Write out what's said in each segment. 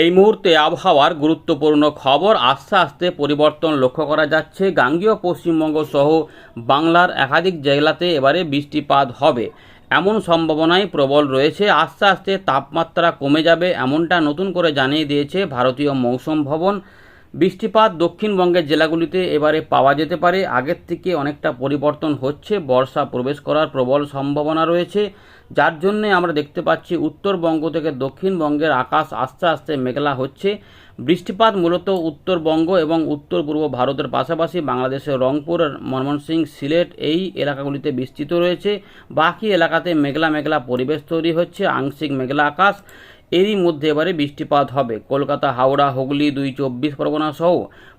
এই মুহূর্তে আবহাওয়ার গুরুত্বপূর্ণ খবর, আস্তে আস্তে পরিবর্তন লক্ষ্য করা যাচ্ছে। গাঙ্গীয় পশ্চিমবঙ্গ সহ বাংলার একাধিক জেলাতে এবারে বৃষ্টিপাত হবে। এমন সম্ভাবনাই প্রবল রয়েছে। আস্তে আস্তে তাপমাত্রা কমে যাবে এমনটা নতুন করে জানিয়ে দিয়েছে ভারতীয় মৌসুম ভবন। বৃষ্টিপাত দক্ষিণবঙ্গের জেলাগুলিতে এবারে পাওয়া যেতে পারে। আগের থেকে অনেকটা পরিবর্তন হচ্ছে। বর্ষা প্রবেশ করার প্রবল সম্ভাবনা রয়েছে। যার জন্যে আমরা দেখতে পাচ্ছি উত্তরবঙ্গ থেকে দক্ষিণবঙ্গের আকাশ আস্তে আস্তে মেঘলা হচ্ছে। বৃষ্টিপাত মূলত উত্তরবঙ্গ এবং উত্তর পূর্ব ভারতের পাশাপাশি বাংলাদেশের রংপুর ময়মনসিংহ, সিলেট এই এলাকাগুলিতে বিস্তৃত রয়েছে। বাকি এলাকাতে মেঘলা মেঘলা পরিবেশ তৈরি হচ্ছে, আংশিক মেঘলা আকাশ। এরই মধ্যে এবারে বৃষ্টিপাত হবে। কলকাতা, হাওড়া, হুগলি, দুই চব্বিশ পরগনা সহ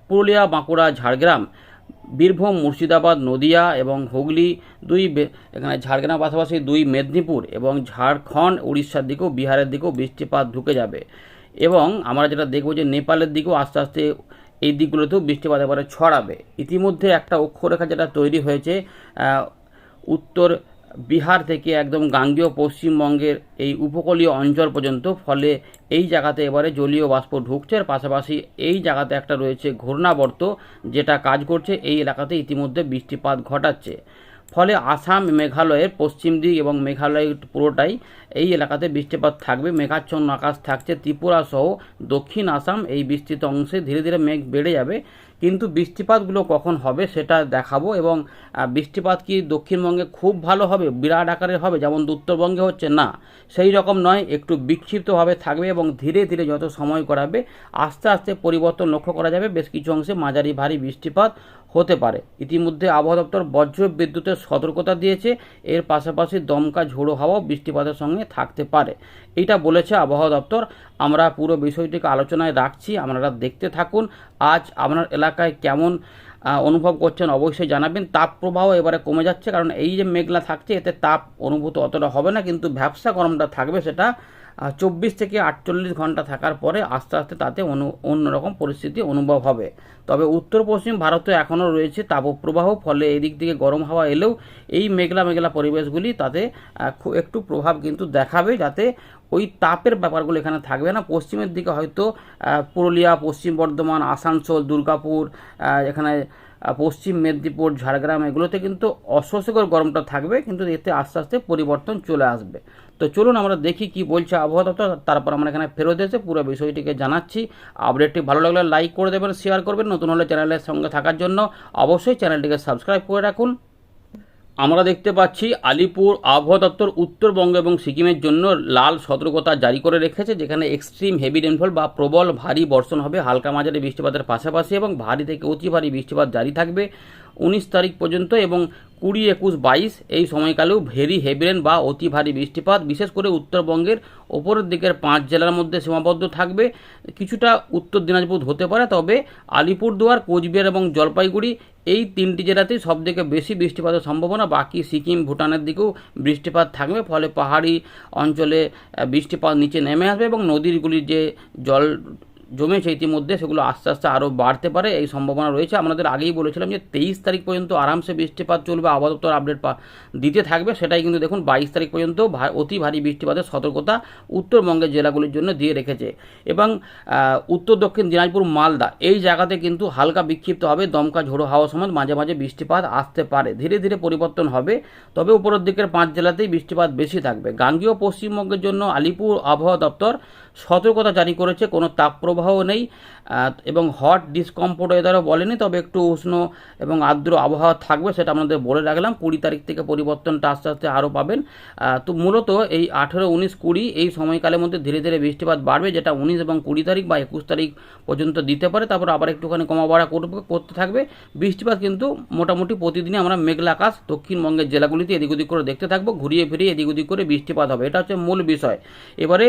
পুরুলিয়া, বাঁকুড়া, ঝাড়গ্রাম। বীরভূম, মুর্শিদাবাদ, নদিয়া এবং হুগলি, দুই এখানে ঝাড়গ্রামের পাশাপাশি দুই মেদিনীপুর এবং ঝাড়খণ্ড, উড়িষ্যার দিকেও, বিহারের দিকেও বৃষ্টিপাত ঢুকে যাবে। এবং আমরা যেটা দেখব যে নেপালের দিকেও আস্তে আস্তে এই দিকগুলোতেও বৃষ্টিপাত এবারে ছড়াবে। ইতিমধ্যে একটা অক্ষরেখা যেটা তৈরি হয়েছে উত্তর বিহার থেকে একদম গাঙ্গেয় পশ্চিমবঙ্গের এই উপকূলীয় অঞ্চল পর্যন্ত, ফলে এই জায়গাতে এবারে জলীয় বাষ্প ঢুকছে। আর পাশাপাশি এই জায়গাতে একটা রয়েছে ঘূর্ণাবর্ত, যেটা কাজ করছে। এই এলাকাতে ইতিমধ্যে বৃষ্টিপাত ঘটাচ্ছে। ফলে আসাম, মেঘালয়ের পশ্চিম দিক এবং মেঘালয় পুরোটাই এই এলাকাতে বৃষ্টিপাত থাকবে। মেঘাচ্ছন্ন আকাশ থাকছে। ত্রিপুরা সহ দক্ষিণ আসাম এই বিস্তৃত অংশে ধীরে ধীরে মেঘ বেড়ে যাবে। কিন্তু বৃষ্টিপাতগুলো কখন হবে সেটা দেখাবো এবং বৃষ্টিপাত কি দক্ষিণবঙ্গে খুব ভালো হবে, বিরাট আকারের হবে, যেমন উত্তরবঙ্গে হচ্ছে না, সেই রকম নয়, একটু বিক্ষিপ্তভাবে থাকবে এবং ধীরে ধীরে যত সময় করাবে আস্তে আস্তে পরিবর্তন লক্ষ্য করা যাবে, বেশ কিছু অংশে মাঝারি ভারী বৃষ্টিপাত হতে পারে। ইতিমধ্যে আবহাওয়া দপ্তর বজ্র বিদ্যুতের সতর্কতা দিয়েছে, এর পাশাপাশি দমকা ঝোড়ো হাওয়াও বৃষ্টিপাতের সঙ্গে থাকতে পারে। এটা বলেছে আবহাওয়া দপ্তর। আমরা পুরো বিষয়টিকে আলোচনায় রাখছি, আপনারা দেখতে থাকুন। আজ আপনার এলাকায় কেমন অনুভব করছেন অবশ্যই জানাবেন। তাপ প্রবাহ এবারে কমে যাচ্ছে, কারণ এই যে মেঘলা থাকছে, এতে তাপ অনুভূত অতটা হবে না, কিন্তু ব্যবসা গরমটা থাকবে সেটা চব্বিশ থেকে আটচল্লিশ ঘণ্টা থাকার পরে আস্তে আস্তে তাতে অনু, অন্যরকম পরিস্থিতি অনুভব হবে। তবে উত্তর পশ্চিম ভারতে এখনও রয়েছে তাপপ্রবাহ, ফলে এদিক থেকে গরম হাওয়া এলেও এই মেঘলা মেঘলা পরিবেশগুলি তাতে একটু প্রভাব কিন্তু দেখাবে, যাতে ওই তাপের ব্যাপারগুলো এখানে থাকবে না। পশ্চিমের দিকে হয়তো পুরুলিয়া, পশ্চিম বর্ধমান, আসানসোল, দুর্গাপুর এখানে পশ্চিম মেদিনীপুর, ঝাড়গ্রাম, এগুলোতে কিন্তু অস্বস্তিকর গরমটা থাকবে, কিন্তু এতে আস্তে আস্তে পরিবর্তন চলে আসবে। তো চলুন আমরা দেখি কি বলছে আবহাওয়া দপ্তর। তারপর আমরা এখানে ফেরত এসে পুরো বিষয়টিকে জানাচ্ছি। আপডেটটি ভালো লাগলে লাইক করে দেবেন শেয়ার করবেন। নতুন হলে চ্যানেলের সঙ্গে থাকার জন্য অবশ্যই চ্যানেলটিকে সাবস্ক্রাইব করে রাখুন। আমরা দেখতে পাচ্ছি আলিপুর আবহাওয়া দপ্তর উত্তরবঙ্গ এবং সিকিমের জন্য লাল সতর্কতা জারি করে রেখেছে, যেখানে এক্সট্রিম হেভি রেনফল বা প্রবল ভারী বর্ষণ হবে। হালকা মাঝারি বৃষ্টিপাতের পাশাপাশি এবং ভারী থেকে অতি ভারী বৃষ্টিপাত জারি থাকবে। উনিশ তারিখ পর্যন্ত এবং কুড়ি একুশ বাইশ এই সময়কালেও ভেরি হেভি রেন বা অতি ভারী বৃষ্টিপাত। বিশেষ করে উত্তরবঙ্গের ওপরের দিকের পাঁচ জেলার মধ্যে সীমাবদ্ধ থাকবে। কিছুটা উত্তর দিনাজপুর হতে পারে, তবে আলিপুরদুয়ার, কোচবিহার এবং জলপাইগুড়ি এই তিনটি জেলাতেই সবথেকে বেশি বৃষ্টিপাতের সম্ভাবনা। বাকি সিকিম, ভুটানের দিকেও বৃষ্টিপাত থাকবে, ফলে পাহাড়ি অঞ্চলে বৃষ্টিপাত নিচে নেমে আসবে এবং নদীরগুলির যে জল জমেছে ইতিমধ্যে, সেগুলো আস্তে আস্তে আরও বাড়তে পারে, এই সম্ভাবনা রয়েছে। আমাদের আগেই বলেছিলাম যে তেইশ তারিখ পর্যন্ত আরামসে বৃষ্টিপাত চলবে, আবহাওয়া আপডেট দিতে থাকবে, সেটাই কিন্তু দেখুন বাইশ তারিখ পর্যন্ত অতি ভারী বৃষ্টিপাতের সতর্কতা উত্তরবঙ্গের জেলাগুলির জন্য দিয়ে রেখেছে। এবং উত্তর দক্ষিণ দিনাজপুর, মালদা, এই জায়গাতে কিন্তু হালকা বিক্ষিপ্ত হবে, দমকা ঝোড়ো হাওয়া সময় মাঝে মাঝে বৃষ্টিপাত আসতে পারে। ধীরে ধীরে পরিবর্তন হবে, তবে উপরের দিকের পাঁচ জেলাতেই বৃষ্টিপাত বেশি থাকবে। গাঙ্গীয় পশ্চিমবঙ্গের জন্য আলিপুর আবহাওয়া দপ্তর সতর্কতা জারি করেছে, কোনো তাপপ্রবাহ নেই আহ, এবং হট ডিসকমফোর্ট ওয়েদারও বলেনি, তবে একটু উষ্ণ এবং আর্দ্র আবহাওয়া থাকবে সেটা আমাদের বলে রাখলাম। কুড়ি তারিখ থেকে পরিবর্তনটা আস্তে আস্তে আরও পাবেন। তো মূলত এই আঠেরো, উনিশ, কুড়ি এই সময়কালের মধ্যে ধীরে ধীরে বৃষ্টিপাত বাড়বে, যেটা উনিশ এবং কুড়ি তারিখ বা একুশ তারিখ পর্যন্ত দিতে পারে। তারপর আবার একটুখানি কমা বাড়া করতে থাকবে। বৃষ্টিপাত কিন্তু মোটামুটি প্রতিদিনই আমরা মেঘলা আকাশ, দক্ষিণবঙ্গের জেলাগুলিতে এদিক ওদিক করে দেখতে থাকব। ঘুরিয়ে ফিরিয়ে এদিক ওদিক করে বৃষ্টিপাত হবে। এটা হচ্ছে মূল বিষয়। এবারে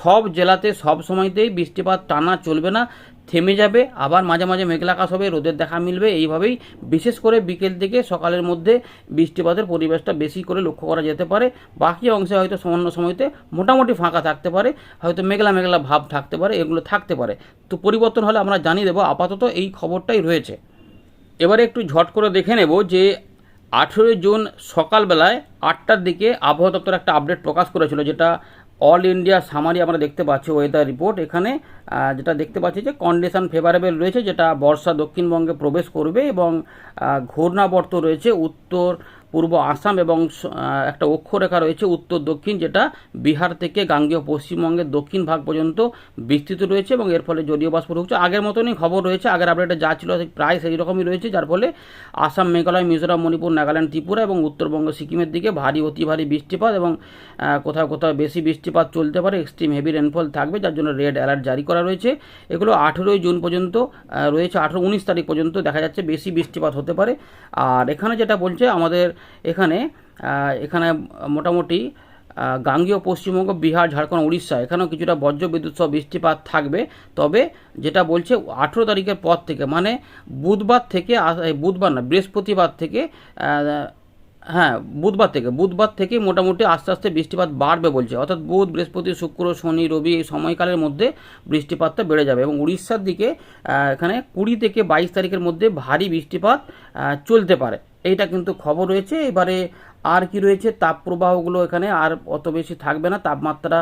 সব জেলাতে সব সময়তেই বৃষ্টিপাত টানা চলবে না। থেমে যাবে, আবার মাঝে মাঝে মেঘলা আকাশ হবে, রোদের দেখা মিলবে। এইভাবেই বিশেষ করে বিকেল থেকে সকালের মধ্যে বৃষ্টিপাতের পরিবেশটা বেশি করে লক্ষ্য করা যেতে পারে। বাকি অংশে হয়তো সামান্য সময়তে মোটামুটি ফাঁকা থাকতে পারে, হয়তো মেঘলা মেঘলা ভাব থাকতে পারে, এগুলো থাকতে পারে। তো পরিবর্তন হলে আমরা জানিয়ে দেবো, আপাতত এই খবরটাই রয়েছে। এবারে একটু ঝট করে দেখে নেব যে আঠেরোই জুন সকালবেলায় আটটার দিকে আবহাওয়া দপ্তর একটা আপডেট প্রকাশ করেছিল, যেটা অল ইন্ডিয়া সামারি আমরা দেখতে পাচ্ছি ওয়েদার রিপোর্ট এখানে যেটা দেখতে পাচ্ছি যে কন্ডিশন ফেভারেবল রয়েছে, যেটা বর্ষা দক্ষিণবঙ্গে প্রবেশ করবে এবং ঘূর্ণাবর্ত রয়েছে উত্তর পূর্ব আসাম এবং একটা অক্ষরেখা রয়েছে উত্তর দক্ষিণ, যেটা বিহার থেকে গাঙ্গেয় পশ্চিমবঙ্গের দক্ষিণ ভাগ পর্যন্ত বিস্তৃত রয়েছে এবং এর ফলে জলীয় বাষ্প ঢুকছে আগের মতনই খবর রয়েছে, আগের আপডেটে যা ছিল প্রায় সেই রকমই রয়েছে, যার ফলে আসাম, মেঘালয়, মিজোরাম, মণিপুর, নাগাল্যান্ড, ত্রিপুরা এবং উত্তরবঙ্গ, সিকিমের দিকে ভারী, অতি ভারী বৃষ্টিপাত এবং কোথাও কোথাও বেশি বৃষ্টিপাত চলতে পারে। এক্সট্রিম হেভি রেনফল থাকবে, যার জন্য রেড অ্যালার্ট জারি করা রয়েছে। এগুলো আঠেরোই জুন পর্যন্ত রয়েছে, আঠেরো উনিশ তারিখ পর্যন্ত দেখা যাচ্ছে বেশি বৃষ্টিপাত হতে পারে। আর এখানে যেটা বলছে, আমাদের এখানে এখানে মোটামুটি গাঙ্গেয় পশ্চিমবঙ্গ, বিহার, ঝাড়খণ্ড, উড়িষ্যা, এখানেও কিছুটা বজ্র বিদ্যুৎ সহ বৃষ্টিপাত থাকবে। তবে যেটা বলছে, আঠেরো তারিখের পর থেকে মানে বুধবার থেকে বুধবার না, বৃহস্পতিবার থেকে হ্যাঁ বুধবার থেকে বুধবার থেকে মোটামুটি আস্তে আস্তে বৃষ্টিপাত বাড়বে বলছে। অর্থাৎ বুধ, বৃহস্পতি, শুক্র, শনি, রবি এই সময়কালের মধ্যে বৃষ্টিপাতটা বেড়ে যাবে এবং উড়িষ্যার দিকে এখানে কুড়ি থেকে বাইশ তারিখের মধ্যে ভারী বৃষ্টিপাত চলতে পারে। এইটা কিন্তু খবর রয়েছে। এবারে আর কি রয়েছে? তাপপ্রবাহগুলো এখানে আর অত বেশি থাকবে না। তাপমাত্রা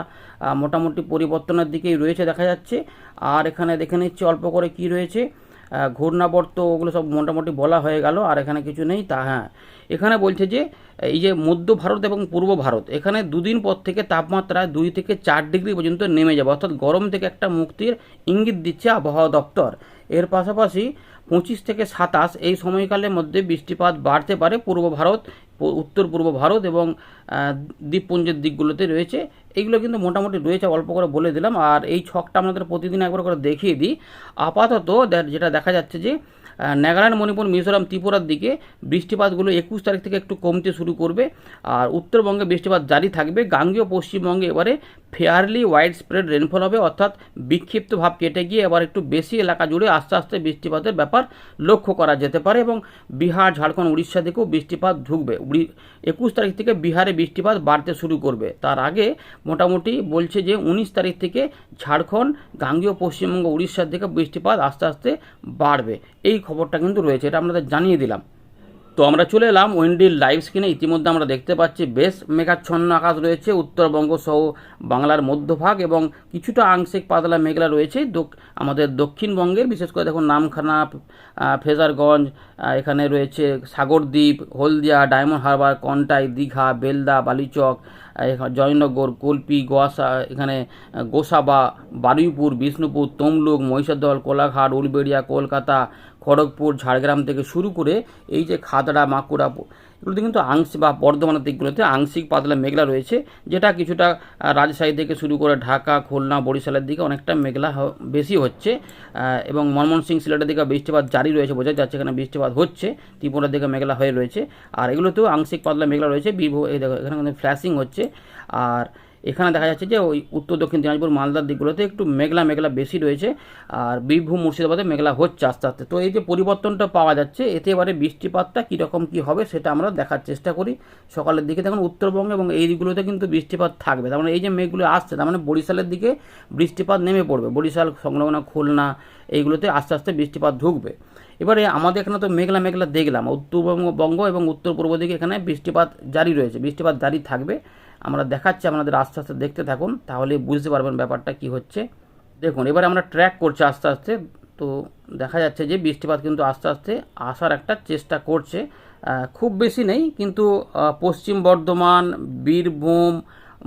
মোটামুটি পরিবর্তনের দিকেই রয়েছে দেখা যাচ্ছে। আর এখানে দেখে নিচ্ছি অল্প করে কি রয়েছে। ঘূর্ণাবর্ত ওগুলো সব মোটামুটি বলা হয়ে গেল, আর এখানে কিছু নেই। তা হ্যাঁ এখানে বলছে যে, এই যে মধ্য ভারত এবং পূর্ব ভারত, এখানে দুদিন পর থেকে তাপমাত্রা দুই থেকে চার ডিগ্রি পর্যন্ত নেমে যাবে। অর্থাৎ গরম থেকে একটা মুক্তির ইঙ্গিত দিচ্ছে আবহাওয়া দপ্তর। এর পাশাপাশি পঁচিশ থেকে সাতাশ এই সময়কালের মধ্যে বৃষ্টিপাত বাড়তে পারে পূর্ব ভারত, উত্তর পূর্ব ভারত এবং দ্বীপপুঞ্জের দিকগুলোতে রয়েছে। এইগুলো কিন্তু মোটামুটি রয়েছে, অল্প করে বলে দিলাম। আর এই ছকটা আমাদের প্রতিদিন একবার করে দেখিয়ে দিই। আপাতত যেটা দেখা যাচ্ছে যে নাগাল্যান্ড, মণিপুর, মিজোরাম, ত্রিপুরার দিকে বৃষ্টিপাতগুলো একুশ তারিখ থেকে একটু কমতে শুরু করবে। আর উত্তরবঙ্গে বৃষ্টিপাত জারি থাকবে। গাঙ্গেয় পশ্চিমবঙ্গে এবারে ফেয়ারলি ওয়াইড স্প্রেড রেনফল হবে। অর্থাৎ বিক্ষিপ্ত ভাব কেটে গিয়ে এবার একটু বেশি এলাকা জুড়ে আস্তে আস্তে বৃষ্টিপাতের ব্যাপার লক্ষ্য করা যেতে পারে এবং বিহার, ঝাড়খণ্ড, উড়িষ্যা দিকেও বৃষ্টিপাত ঢুকবে। একুশ তারিখ থেকে বিহারে বৃষ্টিপাত বাড়তে শুরু করবে। তার আগে মোটামুটি বলছে যে উনিশ তারিখ থেকে ঝাড়খণ্ড, গাঙ্গেয় পশ্চিমবঙ্গ, উড়িষ্যার দিকে বৃষ্টিপাত আস্তে আস্তে বাড়বে। এই খবরটা কিন্তু রয়েছে, এটা আপনাদের জানিয়ে দিলাম। তো আমরা চলে এলাম উইন্ডির লাইভ স্ক্রিনে ইতিমধ্যে আমরা দেখতে পাচ্ছি বেশ মেঘাচ্ছন্ন আকাশ রয়েছে, উত্তরবঙ্গ সহ বাংলার মধ্যভাগ এবং কিছুটা আংশিক পাতলা মেঘলা রয়েছে। আমাদের দক্ষিণবঙ্গের, বিশেষ করে দেখুন নামখানা ফেজারগঞ্জ এখানে রয়েছে সাগরদ্বীপ, হলদিয়া, ডায়মন্ড হারবার, কন্টাই, দীঘা, বেলদা, বালিচক জয়নগর, কল্পি, গোয়াসা, এখানে গোসাবা, বারুইপুর, বিষ্ণুপুর, তমলুক, মহিষাদল, কোলাঘাট, উলবেড়িয়া, কলকাতা খড়গপুর, ঝাড়গ্রাম থেকে শুরু করে এই যে খাদড়া, মাকুড়া এগুলোতে কিন্তু আংশিক বা বর্ধমানের দিকগুলোতে আংশিক পাতলা মেঘলা রয়েছে, যেটা কিছুটা রাজশাহী থেকে শুরু করে ঢাকা, খুলনা, বরিশালের দিকে অনেকটা মেঘলা বেশি হচ্ছে এবং ময়মনসিংহ সিলেটের দিকে বৃষ্টিপাত জারি রয়েছে বোঝা যাচ্ছে এখানে বৃষ্টিপাত হচ্ছে, ত্রিপুরার দিকে মেঘলা হয়ে রয়েছে, আর এগুলোতেও আংশিক পাতলা মেঘলা রয়েছে বিভো এই দেখো এখানে কিন্তু ফ্ল্যাশিং হচ্ছে, আর এখানে দেখা যাচ্ছে যে ওই উত্তর দক্ষিণ দিনাজপুর মালদার দিকগুলোতে একটু মেঘলা মেঘলা বেশি রয়েছে আর বীরভূম মুর্শিদাবাদে মেঘলা হচ্ছে আস্তে আস্তে। তো এই যে পরিবর্তনটা পাওয়া যাচ্ছে, এতে এবারে বৃষ্টিপাতটা কীরকম কী হবে সেটা আমরা দেখার চেষ্টা করি। সকালের দিকে দেখুন উত্তরবঙ্গ এবং এই দিকগুলোতে কিন্তু বৃষ্টিপাত থাকবে। তার মানে এই যে মেঘগুলো আসছে, তার মানে বরিশালের দিকে বৃষ্টিপাত নেমে পড়বে। বরিশাল, সংলগ্ন খুলনা এইগুলোতে আস্তে আস্তে বৃষ্টিপাত ঢুকবে। এবারে আমাদের এখানে তো মেঘলা মেঘলা দেখলাম। উত্তরবঙ্গ বঙ্গ এবং উত্তর পূর্ব দিকে এখানে বৃষ্টিপাত জারি রয়েছে, বৃষ্টিপাত জারি থাকবে। আমরা দেখাচ্ছি, আপনাদের আস্তে আস্তে দেখতে থাকুন তাহলে বুঝতে পারবেন ব্যাপারটা কি হচ্ছে। দেখুন, এবারে আমরা ট্র্যাক করছি আস্তে আস্তে, তো দেখা যাচ্ছে যে বৃষ্টিপাত কিন্তু আস্তে আস্তে আসার একটা চেষ্টা করছে। খুব বেশি নেই, কিন্তু পশ্চিম বর্ধমান, বীরভূম,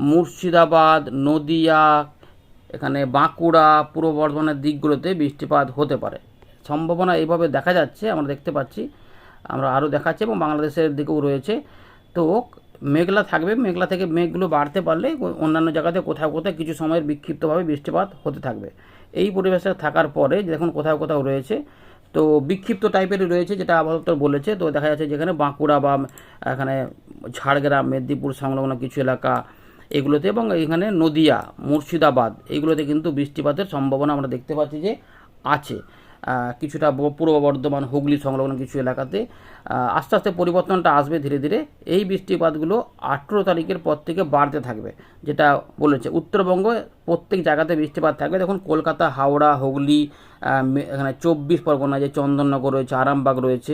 মুর্শিদাবাদ, নদিয়া, এখানে বাঁকুড়া, পূর্ব বর্ধমানের দিকগুলোতে বৃষ্টিপাত হতে পারে। সম্ভাবনা এইভাবে দেখা যাচ্ছে, আমরা দেখতে পাচ্ছি, আমরা আরও দেখাচ্ছি এবং বাংলাদেশের দিকেও রয়েছে। তো মেঘলা থাকবে, মেঘলা থেকে মেঘগুলো বাড়তে পারলে অন্যান্য জায়গাতে কোথাও কোথাও কিছু সময়ের বিক্ষিপ্তভাবে বৃষ্টিপাত হতে থাকবে। এই পরিবেশে থাকার পরে দেখুন কোথাও কোথাও রয়েছে, তো বিক্ষিপ্ত টাইপেরই রয়েছে যেটা আবহাওয়া বলেছে। তো দেখা যাচ্ছে যেখানে বাঁকুড়া বা এখানে ঝাড়গ্রাম, মেদিনীপুর সংলগ্ন কিছু এলাকা এগুলোতে এবং এখানে নদিয়া, মুর্শিদাবাদ এইগুলোতে কিন্তু বৃষ্টিপাতের সম্ভাবনা আমরা দেখতে পাচ্ছি যে আছে। কিছুটা পূর্ব বর্ধমান হুগলি সংলগ্ন কিছু এলাকাতে আস্তে আস্তে পরিবর্তনটা আসবে ধীরে ধীরে। এই বৃষ্টিপাতগুলো আঠেরো তারিখের পর থেকে বাড়তে থাকবে, যেটা বলেছে উত্তরবঙ্গ। প্রত্যেক জায়গাতে বৃষ্টিপাত থাকবে। দেখুন, কলকাতা, হাওড়া, হুগলি এখানে চব্বিশ পরগনা, যে চন্দননগর রয়েছে, আরামবাগ রয়েছে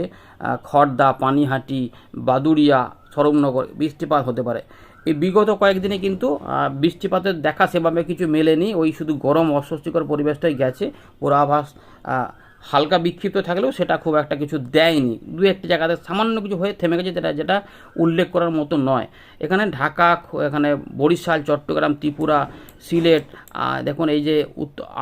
খড়দা পানিহাটি, বাদুড়িয়া সরবনগর বৃষ্টিপাত হতে পারে। এই বিগত কয়েকদিনে কিন্তু বৃষ্টিপাতের দেখা সেভাবে কিছু মেলেনি। ওই শুধু গরম অস্বস্তিকর পরিবেশটাই গেছে। পূর্বাভাস আভাস হালকা বিক্ষিপ্ত থাকলেও সেটা খুব একটা কিছু দেয়নি। দু একটি জায়গাতে সামান্য কিছু হয়ে থেমে গেছে, যেটা যেটা উল্লেখ করার মতো নয়। এখানে ঢাকা এখানে বরিশাল, চট্টগ্রাম, ত্রিপুরা সিলেট দেখুন এই যে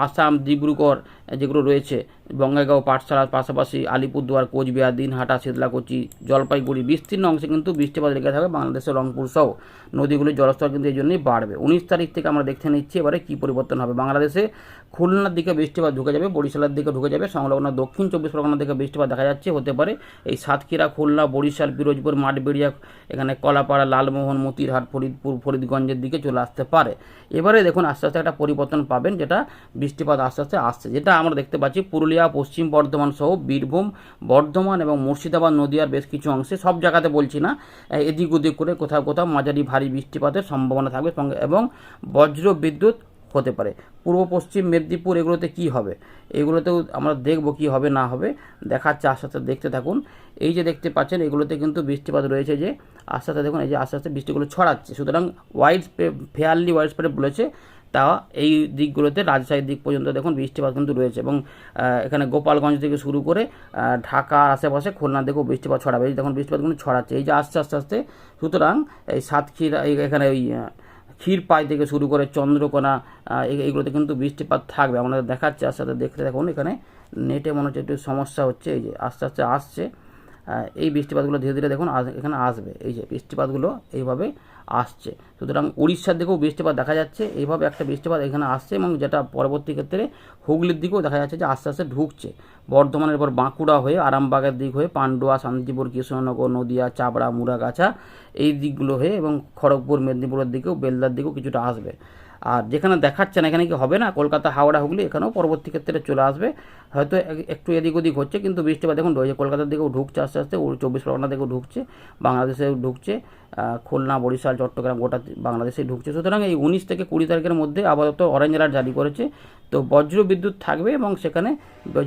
আসাম, ডিব্রুগড় যেগুলো রয়েছে, বঙ্গাইগাঁও, পাঠশালার পাশাপাশি আলিপুরদুয়ার, কোচবিহার, দিনহাটা শীতলাকুচি জলপাইগুড়ি, বিস্তীর্ণ অংশে কিন্তু বৃষ্টিপাত লেগে থাকবে বাংলাদেশের রংপুর সহ নদীগুলির জলস্তর কিন্তু এই জন্যই বাড়বে। উনিশ তারিখ থেকে আমরা দেখতে নিচ্ছি এবারে কী পরিবর্তন হবে। বাংলাদেশে খুলনার দিকে বৃষ্টিপাত ঢুকে যাবে, বরিশালের দিকে ঢুকে যাবে, সংলগ্ন দক্ষিণ চব্বিশ পরগনার দিকে বৃষ্টিপাত দেখা যাচ্ছে, হতে পারে এই সাতক্ষীরা, খুলনা, বরিশাল, পিরোজপুর, মাঠবেড়িয়া, এখানে কলাপাড়া, লালমোহন, মতিরহাট, ফরিদপুর, ফরিদগঞ্জের দিকে চলে আসতে পারে। এবারে দেখুন, আস্তে আস্তে একটা পরিবর্তন পাবেন, যেটা বৃষ্টিপাত আস্তে আস্তে আসছে। যেটা আমরা দেখতে পাচ্ছি, পুরুলিয়া, পশ্চিম বর্ধমান সহ বীরভূম, বর্ধমান এবং মুর্শিদাবাদ, নদীয়ার বেশ কিছু অংশে, সব জায়গাতে বলছি না এদিক ওদিক করে কোথাও কোথাও মাঝারি ভারী বৃষ্টিপাতের সম্ভাবনা থাকবে সঙ্গে এবং বজ্র বিদ্যুৎ হতে পারে। পূর্ব পশ্চিম মেদিনীপুর, এগুলোতে কি হবে? এগুলোতেও আমরা দেখব কি হবে, না হবে, দেখাচ্ছে, আস্তে আস্তে দেখতে থাকুন। এই যে দেখতে পাচ্ছেন, এগুলোতে কিন্তু বৃষ্টিপাত রয়েছে যে আস্তে আস্তে দেখুন, এই যে আস্তে আস্তে বৃষ্টিগুলো ছড়াচ্ছে। সুতরাং ওয়াইড ফেয়ারলি ওয়াইড স্প্রেড বলেছে, তা এই দিকগুলোতে রাজশাহীর দিক পর্যন্ত দেখুন বৃষ্টিপাত কিন্তু রয়েছে এবং এখানে গোপালগঞ্জ থেকে শুরু করে ঢাকার আশেপাশে খুলনার দিকেও বৃষ্টিপাত ছড়াবে। এই দেখুন বৃষ্টিপাতগুলো ছড়াচ্ছে। এই যে আস্তে আস্তে আস্তে, সুতরাং এই সাতক্ষীরা এখানে ওই ক্ষীরপাই থেকে শুরু করে চন্দ্রকোনা এইগুলোতে কিন্তু বৃষ্টিপাত থাকবে। আমাদের দেখাচ্ছে, আস্তে আস্তে দেখতে দেখুন, এখানে নেটে মনে হচ্ছে একটু সমস্যা হচ্ছে। এই যে আস্তে আস্তে আসছে। এই বৃষ্টিপাতগুলো ধীরে ধীরে দেখুন এখানে আসবে। এই যে বৃষ্টিপাতগুলো এইভাবে আসছে। সুতরাং উড়িষ্যার দিকেও বৃষ্টিপাত দেখা যাচ্ছে। এইভাবে একটা বৃষ্টিপাত এখানে আসছে এবং যেটা পরবর্তী ক্ষেত্রে হুগলির দিকেও দেখা যাচ্ছে যে আস্তে আস্তে ঢুকছে। বর্ধমানের পর বাঁকুড়া হয়ে আরামবাগের দিক হয়ে পান্ডুয়া, শান্তিপুর, কৃষ্ণনগর, নদিয়া চাবড়া মুরাগাছা এই দিকগুলো হয়ে এবং খড়গপুর, মেদিনীপুরের দিকেও, বেলদার দিকেও কিছুটা আসবে। আর যেখানে দেখাচ্ছে না, এখানে কি হবে না? কলকাতা, হাওড়া, হুগলি, এখানেও পরবর্তী ক্ষেত্রে চলে আসবে। হয়তো একটু এদিক ওদিক হচ্ছে, কিন্তু বৃষ্টিপাত দেখুন রয়েছে কলকাতার দিকেও ঢুকছে আস্তে আস্তে চব্বিশ পরগনা দিকেও ঢুকছে, বাংলাদেশেও ঢুকছে খুলনা, বরিশাল, চট্টগ্রাম, গোটা বাংলাদেশে ঢুকছে। সুতরাং এই উনিশ থেকে কুড়ি তারিখের মধ্যে আপাতত অরেঞ্জ অ্যালার্ট জারি করেছে। তো বজ্র বিদ্যুৎ থাকবে এবং সেখানে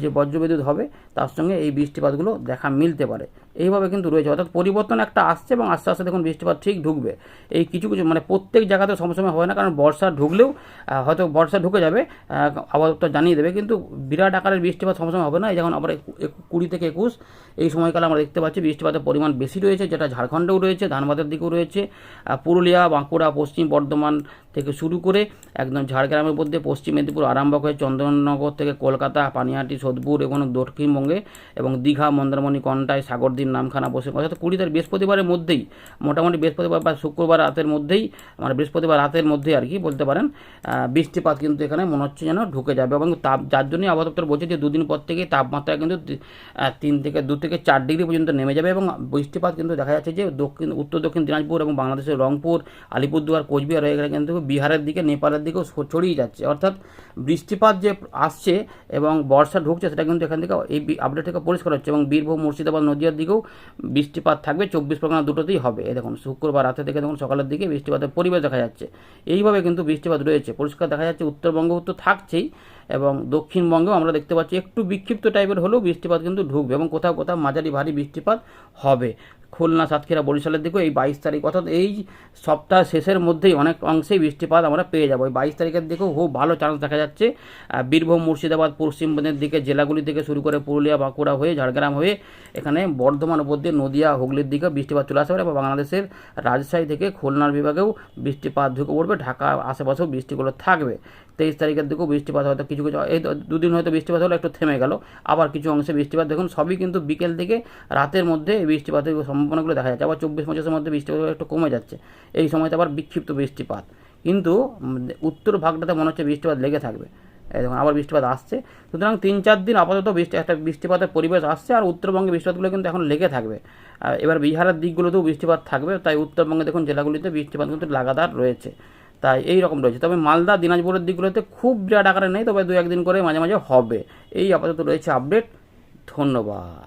যে বজ্র বিদ্যুৎ হবে, তার সঙ্গে এই বৃষ্টিপাতগুলো দেখা মিলতে পারে। এইভাবে কিন্তু রয়েছে। অর্থাৎ পরিবর্তন একটা আসছে এবং আস্তে আস্তে দেখুন বৃষ্টিপাত ঠিক ঢুকবে। এই কিছু কিছু মানে প্রত্যেক জায়গাতে সবসময় হয় না, কারণ বর্ষা ঢুকলেও হয়তো বর্ষা ঢুকে যাবে আপাতত জানিয়ে দেবে, কিন্তু বিরাট আকারের বৃষ্টিপাত সবসময় হবে না। যেমন আবার কুড়ি থেকে একুশ, এই সময়কালে আমরা দেখতে পাচ্ছি বৃষ্টিপাতের পরিমাণ বেশি রয়েছে, যেটা ঝাড়খণ্ডেও রয়েছে, ধানবাদের দিকেও রয়েছে পুরুলিয়া, বাঁকুড়া, পশ্চিম বর্ধমান থেকে শুরু করে একদম ঝাড়গ্রামের মধ্যে, পশ্চিম মেদিনীপুর, আরামবাগ হয়ে চন্দননগর থেকে কলকাতা, পানিহাটি, সোদপুর এবং দক্ষিণবঙ্গে এবং দীঘা, মন্দারমণি, কন্টাই, সাগরদ্বীপ, নামখানা বসে অর্থাৎ কুড়ি তারিখ বৃহস্পতিবারের মধ্যেই, মোটামুটি বৃহস্পতিবার বা শুক্রবার রাতের মধ্যেই মানে বৃহস্পতিবার রাতের মধ্যেই আর কি বলতে পারেন বৃষ্টিপাত কিন্তু এখানে মনে হচ্ছে যেন ঢুকে যাবে এবং তাপ, যার জন্যই আবহাওয়া বলছে যে দুদিন পর থেকে তাপমাত্রা কিন্তু তিন থেকে দু থেকে চার ডিগ্রি পর্যন্ত নেমে যাবে এবং বৃষ্টিপাত কিন্তু দেখা যাচ্ছে যে দক্ষিণ, উত্তর, দক্ষিণ দিনাজপুর এবং বাংলাদেশের রংপুর, আলিপুরদুয়ার, কোচবিহার গেলে কিন্তু বিহারের দিকে, নেপালের দিকেও ছড়িয়ে যাচ্ছে। অর্থাৎ বৃষ্টিপাত যে আসছে এবং বর্ষা ঢুকছে, সেটা কিন্তু এখান থেকে এই আপডেট থেকে পরিষ্কার হচ্ছে এবং বীরভূম, মুর্শিদাবাদ নদীয়ার দিকেও বৃষ্টিপাত থাকবে। চব্বিশ পরগনা দুটোতেই হবে। এই দেখুন, শুক্রবার রাতে থেকে দেখুন সকালের দিকে বৃষ্টিপাতের পরিবেশ দেখা যাচ্ছে। এইভাবে কিন্তু বৃষ্টিপাত রয়েছে। পরিষ্কার দেখা যাচ্ছে উত্তরবঙ্গেও তো থাকছেই এবং দক্ষিণবঙ্গেও আমরা দেখতে পাচ্ছি একটু বিক্ষিপ্ত টাইপের হলেও বৃষ্টিপাত কিন্তু ঢুকবে এবং কোথাও কোথাও মাঝারি ভারী বৃষ্টিপাত হবে। খুলনা সাতক্ষীরা বরিশালের দিকেও এই বাইশ তারিখ, অর্থাৎ এই সপ্তাহ শেষের মধ্যেই অনেক অংশেই বৃষ্টিপাত আমরা পেয়ে যাব। এই বাইশ তারিখের দিকেও খুব ভালো চান্স দেখা যাচ্ছে। বীরভূম, মুর্শিদাবাদ পশ্চিমবঙ্গের দিকে জেলাগুলি থেকে শুরু করে পুরুলিয়া, বাঁকুড়া হয়ে ঝাড়গ্রাম হয়ে এখানে বর্ধমান উপর দিয়ে নদিয়া, হুগলির দিকে বৃষ্টিপাত চলে আসতে পারে এবং বাংলাদেশের রাজশাহী থেকে খুলনার বিভাগেও বৃষ্টিপাত ঢুকে পড়বে। ঢাকা আশেপাশেও বৃষ্টিগুলো থাকবে। তেইশ তারিখের দিকেও বৃষ্টিপাত হয়তো কিছু কিছু, এই দুদিন হয়তো বৃষ্টিপাত হলো, একটু থেমে গেল। আবার কিছু অংশে বৃষ্টিপাত, দেখুন সবই কিন্তু বিকেল থেকে রাতের মধ্যে বৃষ্টিপাতের সম্ভাবনাগুলো দেখা যাচ্ছে। আবার চব্বিশ পঁচিশের মধ্যে বৃষ্টিপাত একটু কমে যাচ্ছে। এই সময়তে আবার বিক্ষিপ্ত বৃষ্টিপাত। কিন্তু উত্তর ভাগটাতে মনে হচ্ছে বৃষ্টিপাত লেগে থাকবে। দেখুন, আবার বৃষ্টিপাত আসছে। সুতরাং তিন চার দিন আপাতত বৃষ্টি, একটা বৃষ্টিপাতের পরিবেশ আসছে, আর উত্তরবঙ্গে বৃষ্টিপাতগুলো কিন্তু এখন লেগে থাকবে। এবার বিহারের দিকগুলোতেও বৃষ্টিপাত থাকবে। তাই উত্তরবঙ্গে দেখুন জেলাগুলিতে বৃষ্টিপাত কিন্তু লাগাতার রয়েছে। তাই এই রকম রয়েছে। তবে মালদা, দিনাজপুরের দিকগুলোতে খুব বিরাট আকারে নেই, তবে দু একদিন করে মাঝে মাঝে হবে। এই আপাতত রয়েছে আপডেট। ধন্যবাদ।